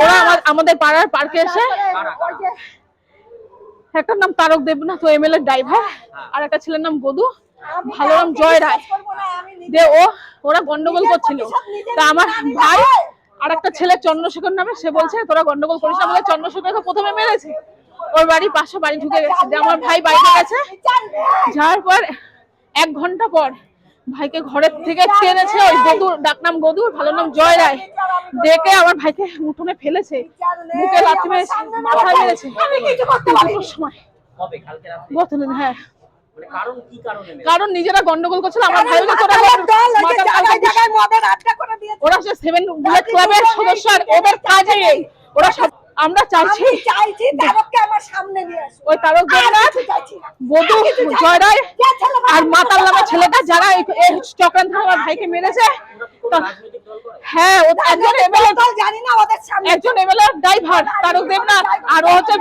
ওরা আমাদের পাড়ার পার্কে এসে একটার নাম তারক দেবনাথ ও এমএলএ ড্রাইভার আর একটা ছেলের নাম গদু ভালো নাম জয় রায়। ও ওরা গন্ডগোল করছিল। তা আমার ভাই আর একটা ছেলে চন্দ্রশেখর নামে সে বলছে তোরা গন্ডগোল করিস না বলে চন্দ্রশেখরকে প্রথমে মেরেছে। ওর বাড়ি পাশে বাড়ি ঢুকে গেছে। যে আমার ভাই বাড়িতে গেছে। যাওয়ার পর এক ঘণ্টা পর ভাইকে ঘরের থেকে টেনেছে ওই গদুর ডাকনাম গদুর ভালো নাম জয় রায়। ডেকে আমার ভাইকে উঠোনে ফেলেছে। বুকে লাথি মেরেছে মাথায় মেরেছে। সময়। হ্যাঁ। কারণ নিজেরা গন্ডগোল করছিল আমার ভাই ওরা সেভেন বুলেট ক্লাবের সদস্য আর ওদের কাজে। ওরা সব আমরা চাইছি চাইছি তারককে আমার সামনে নিয়ে আসো ওই তারক না। বধু জয় রায় যে ছেলে আর মাতাল লাগা ছেলেটা যারা এই চক্রান্ত আমার ভাইকে মেরেছে হ্যাঁ ও একজন এমএলএ জানি না ওদের সামনে। একজন এমএলএ ড্রাইভার তারক দেবনাথ আর ও হচ্ছে